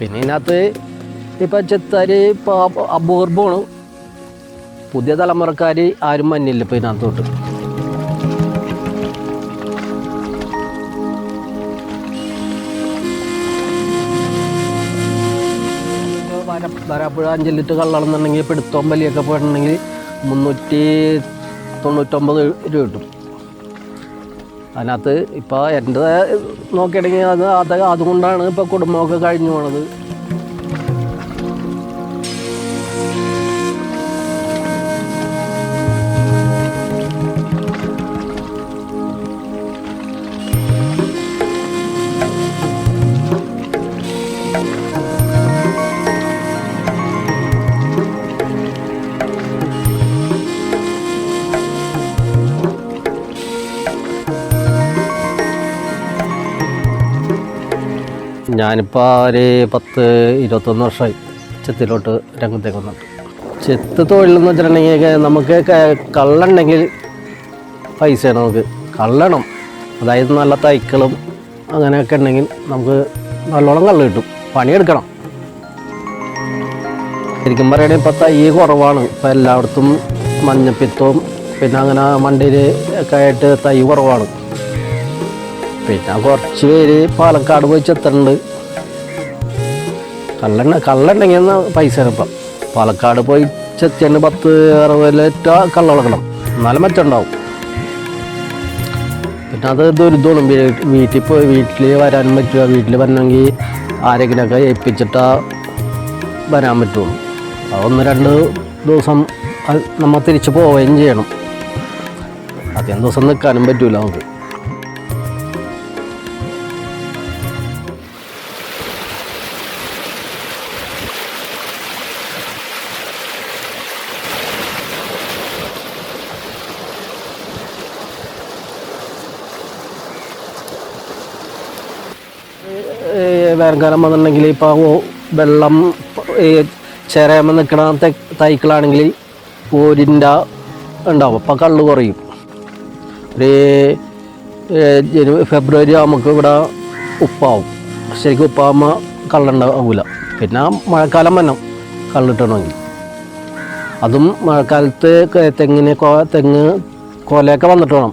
പിന്നെ ഇതിനകത്ത് ഇപ്പം ചെത്താരി ഇപ്പോൾ അപൂർവമാണ് പുതിയ തലമുറക്കാർ ആരും മഞ്ഞില്ല ഇപ്പം ഇതിനകത്തോട്ട്. വര വരാപ്പുഴ അഞ്ച് ലിറ്റർ കള്ളണമെന്നുണ്ടെങ്കിൽ ഇപ്പോൾ എടുത്തോമ്പലിയൊക്കെ പോയിട്ടുണ്ടെങ്കിൽ മുന്നൂറ്റി തൊണ്ണൂറ്റൊമ്പത് രൂപ കിട്ടും. അതിനകത്ത് ഇപ്പോൾ എന്റെ നോക്കിയിടങ്ങി അത് അത് അതുകൊണ്ടാണ് ഇപ്പോൾ കുടുംബമൊക്കെ കഴിഞ്ഞു പോണത്. ഞാനിപ്പോൾ ഒരു പത്ത് ഇരുപത്തൊന്ന് വർഷമായി ചെത്തിലോട്ട് രംഗത്തേക്ക് വന്നിട്ട്. ചെത്ത് തൊഴിലെന്ന് വെച്ചിട്ടുണ്ടെങ്കിൽ നമുക്ക് കള്ളുണ്ടെങ്കിൽ പൈസയാണ് നമുക്ക്. കള്ളണം അതായത് നല്ല തൈക്കളും അങ്ങനെയൊക്കെ ഉണ്ടെങ്കിൽ നമുക്ക് നല്ലോണം കള്ള് കിട്ടും. പണിയെടുക്കണം. ശരിക്കും പറയുകയാണെങ്കിൽ ഇപ്പോൾ തൈ കുറവാണ്. ഇപ്പോൾ എല്ലായിടത്തും മഞ്ഞപ്പിത്തവും പിന്നെ അങ്ങനെ മണ്ടിയിൽ ഒക്കെ ആയിട്ട് തൈ കുറവാണ്. പിന്നെ കുറച്ച് പേര് പാലക്കാട് പോയി ചെത്തുന്നുണ്ട് കള്ളെണ്ണ കള്ളുണ്ടെങ്കിൽ പൈസ ഇപ്പം പാലക്കാട് പോയി ചെത്തിയാണ് പത്ത് അറുപത് ലിറ്റർ കള്ളുളക്കണം എന്നാലും മറ്റുണ്ടാവും പിന്നെ അത് ദുരിതമാണ്. വീട്ടിൽ പോയി വീട്ടിൽ വരാൻ പറ്റുക വീട്ടിൽ വരണമെങ്കിൽ ആരെങ്കിലുമൊക്കെ ഏൽപ്പിച്ചിട്ടാ വരാൻ പറ്റുള്ളൂ അതൊന്ന് രണ്ട് ദിവസം നമ്മൾ തിരിച്ച് പോവുകയും ചെയ്യണം. അധികം ദിവസം നിൽക്കാനും പറ്റൂല നമുക്ക്. വേനൽക്കാലം വന്നിട്ടുണ്ടെങ്കിൽ ഇപ്പോൾ വെള്ളം ചിരയമ്മ നിൽക്കണ തൈക്കളാണെങ്കിൽ ഓരിന്റെ ഉണ്ടാവും. അപ്പോൾ കള്ള് കുറയും. ഒരു ഫെബ്രുവരി നമുക്ക് ഇവിടെ ഉപ്പാവും. ശരിക്കും ഉപ്പാകുമ്പോൾ കള്ളുണ്ടാവില്ല പിന്നെ മഴക്കാലം വരണം. കള്ളിട്ടണമെങ്കിൽ അതും മഴക്കാലത്ത് തെങ്ങിന് തെങ്ങ് കൊലയൊക്കെ വന്നിട്ട് വേണം.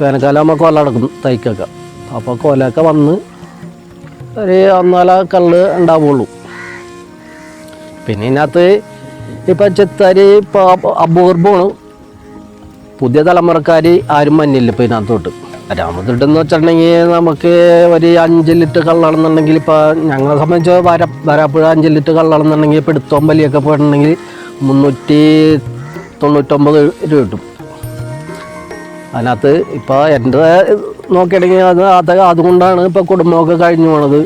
വേനൽക്കാലം ആകുമ്പോൾ കൊല അടക്കും തൈക്കൊക്കെ. അപ്പോൾ കൊലയൊക്കെ വന്ന് ഒരു ഒന്നാല കള്ള് ഉണ്ടാവുള്ളൂ. പിന്നെ ഇതിനകത്ത് ഇപ്പം ചെത്താരി ഇപ്പോൾ അപൂർവമാണ്. പുതിയ തലമുറക്കാർ ആരും മഞ്ഞില്ല ഇപ്പോൾ ഇതിനകത്തോട്ട്. രാമതുട്ടെന്ന് വെച്ചിട്ടുണ്ടെങ്കിൽ നമുക്ക് ഒരു അഞ്ച് ലിറ്റർ കള്ളാണെന്നുണ്ടെങ്കിൽ ഇപ്പോൾ ഞങ്ങളെ സംബന്ധിച്ച് വര വരാപ്പുഴ അഞ്ച് ലിറ്റർ കള്ളാണെന്നുണ്ടെങ്കിൽ ഇപ്പോൾ എടുത്തോമ്പലിയൊക്കെ പോയിട്ടുണ്ടെങ്കിൽ മുന്നൂറ്റി തൊണ്ണൂറ്റൊമ്പത് രൂപ കിട്ടും. അതിനകത്ത് ഇപ്പോൾ എന്റെ നോക്കിയിട്ടെങ്കിൽ അത് അത് അതുകൊണ്ടാണ് ഇപ്പോൾ കുടുംബമൊക്കെ കഴിഞ്ഞു പോണത്.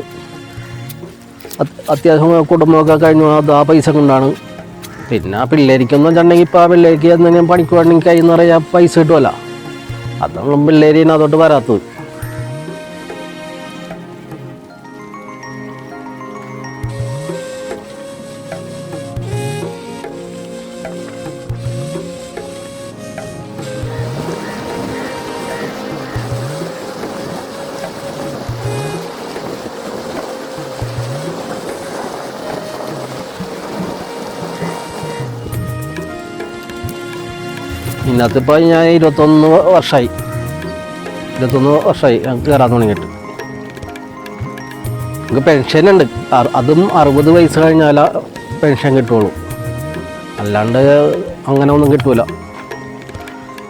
അത് അത്യാവശ്യം കുടുംബമൊക്കെ കഴിഞ്ഞു പോണത് ആ പൈസ കൊണ്ടാണ്. പിന്നെ പിള്ളേരിക്കൊന്നും വെച്ചിട്ടുണ്ടെങ്കിൽ ഇപ്പോൾ ആ പിള്ളേർക്ക് എന്തെങ്കിലും പണിക്ക് വേണമെങ്കിൽ കയ്യിൽ പറയാ പൈസ കിട്ടുമല്ല. അതൊന്നും പിള്ളേർ അതോട്ട് വരാത്തത്. ഇതിനകത്ത് ഇപ്പോൾ ഞാൻ ഇരുപത്തൊന്ന് വർഷമായി ഇരുപത്തൊന്ന് വർഷമായി ഞങ്ങൾക്ക് കയറാൻ തുടങ്ങിയിട്ട്. നമുക്ക് പെൻഷനുണ്ട് അതും അറുപത് വയസ്സ് കഴിഞ്ഞാൽ പെൻഷൻ കിട്ടുള്ളൂ. അല്ലാണ്ട് അങ്ങനെ ഒന്നും കിട്ടൂല.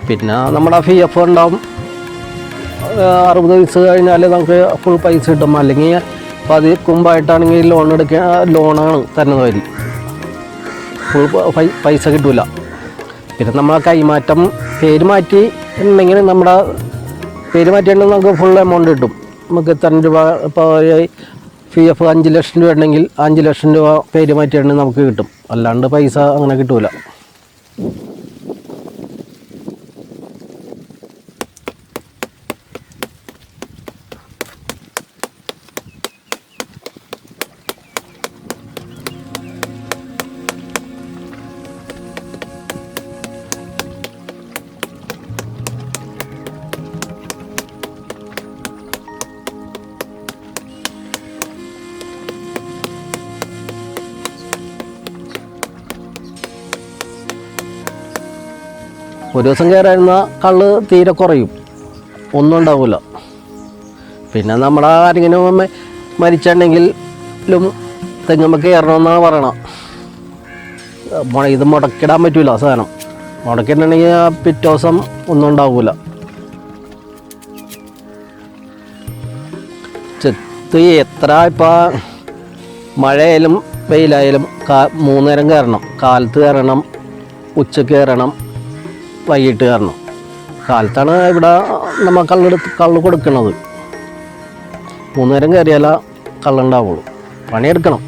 പിന്നെ നമ്മുടെ ഫി എഫ് ഉണ്ടാവും. അറുപത് വയസ്സ് കഴിഞ്ഞാൽ നമുക്ക് ഫുൾ പൈസ കിട്ടും. അല്ലെങ്കിൽ അപ്പോൾ അത് കുമ്പായിട്ടാണെങ്കിൽ ലോൺ എടുക്കുക ലോണാണ് തരുന്നത് വരി. ഫുൾ പൈസ കിട്ടൂല. പിന്നെ നമ്മൾ കൈമാറ്റം പേര് മാറ്റി ഉണ്ടെങ്കിൽ നമ്മുടെ പേര് മാറ്റിയിട്ടുണ്ടെങ്കിൽ നമുക്ക് ഫുൾ എമൗണ്ട് കിട്ടും. നമുക്ക് ഇത്ര രൂപ ഇപ്പോൾ പി എഫ് അഞ്ച് ലക്ഷം രൂപ ഉണ്ടെങ്കിൽ അഞ്ച് ലക്ഷം രൂപ പേര് മാറ്റിയിട്ടുണ്ടെങ്കിൽ നമുക്ക് കിട്ടും. അല്ലാണ്ട് പൈസ അങ്ങനെ കിട്ടൂല. ഒരു ദിവസം കയറായിരുന്ന കള്ള് തീരെ കുറയും. ഒന്നും ഉണ്ടാവില്ല പിന്നെ നമ്മുടെ ആരെങ്കിലും മരിച്ചിട്ടുണ്ടെങ്കിലും തെങ്ങുമ്പോൾ കയറണമെന്നാണ് പറയണം. ഇത് മുടക്കിടാൻ പറ്റൂല സാധനം. മുടക്കിട്ടുണ്ടെങ്കിൽ പിറ്റേ ദിവസം ഒന്നും ഉണ്ടാവില്ല ചെത്ത് എത്ര ഇപ്പം മഴയായാലും വെയിലായാലും കാ മൂന്നേരം കയറണം. കാലത്ത് കയറണം ഉച്ചയ്ക്ക് കയറണം. വൈകിട്ട് കാരണം. കാലത്താണ് ഇവിടെ നമ്മൾ കള്ളെടുത്ത് കള്ള് കൊടുക്കുന്നത് മൂന്നേരം കയറിയാലേ കള്ളുണ്ടാവുള്ളൂ പണിയെടുക്കണം.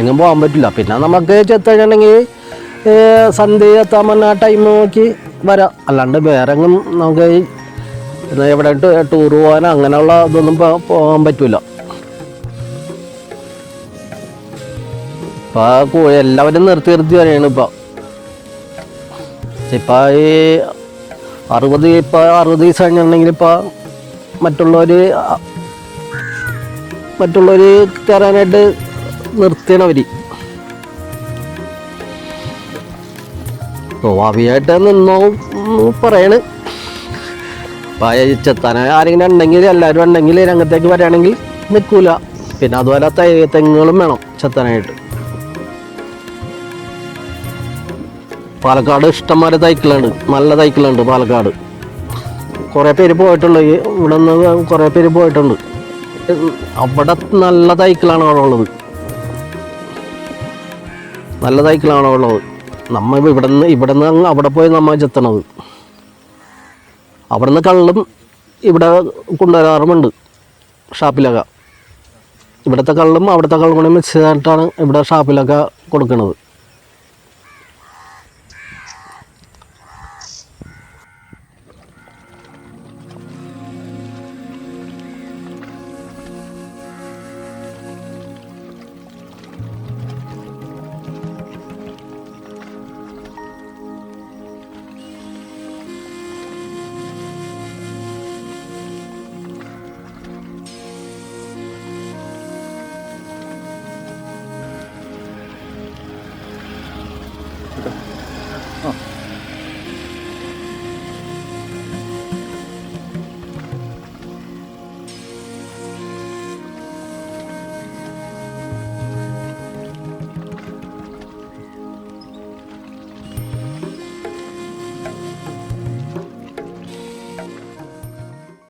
എങ്ങും പോകാൻ പറ്റില്ല. പിന്നെ നമുക്ക് ചെത്ത് സന്ധ്യ എത്താൻ പറഞ്ഞ ടൈം നോക്കി വരാം. അല്ലാണ്ട് വേറെ എങ്ങും നമുക്ക് പിന്നെ എവിടെ ടൂർ പോകാനോ അങ്ങനെയുള്ള ഇതൊന്നും പോകാൻ പറ്റൂല. ഇപ്പൊ കൂ- എല്ലാവരും നിർത്തി നിർത്തി വരെയാണ് ഇപ്പൊ. ഇപ്പൊ ഈ അറുപത് ഇപ്പൊ അറുപത് ദിവസം കഴിഞ്ഞിട്ടുണ്ടെങ്കിൽ ഇപ്പൊ മറ്റുള്ളവര് മറ്റുള്ളവര് കയറാനായിട്ട് നിർത്തിയണവര് സ്വാഭാവികമായിട്ട് നിന്നോ പറയണ്. ചെത്താൻ ആരെങ്കിലും ഉണ്ടെങ്കിൽ എല്ലാവരും ഉണ്ടെങ്കിൽ രംഗത്തേക്ക് വരികയാണെങ്കിൽ നിൽക്കൂല. പിന്നെ അതുപോലെ തൈ തെങ്ങുകളും വേണം ചെത്താനായിട്ട്. പാലക്കാട് ഇഷ്ടംമാരെ തൈക്കളുണ്ട്. നല്ല തൈക്കളുണ്ട് പാലക്കാട്. കുറേ പേര് പോയിട്ടുണ്ട്. ഇവിടെ നിന്ന് കുറേ പേര് പോയിട്ടുണ്ട്. അവിടെ നല്ല തൈക്കളാണ് അവിടെ ഉള്ളത്. നല്ല തൈക്കളാണ് അവിടെ ഉള്ളത്. നമ്മ ഇവിടെ നിന്ന് ഇവിടെ നിന്ന് അവിടെ പോയി നമ്മൾ ചെത്തണത്. അവിടെ നിന്ന് കള്ളും ഇവിടെ കൊണ്ടുവരാറുമുണ്ട് ഷാപ്പിലൊക്കെ. ഇവിടുത്തെ കള്ളും അവിടുത്തെ കള്ളും കൂടി മിക്സ് ചെയ്തിട്ടാണ് ഇവിടെ ഷാപ്പിലൊക്കെ കൊടുക്കുന്നത്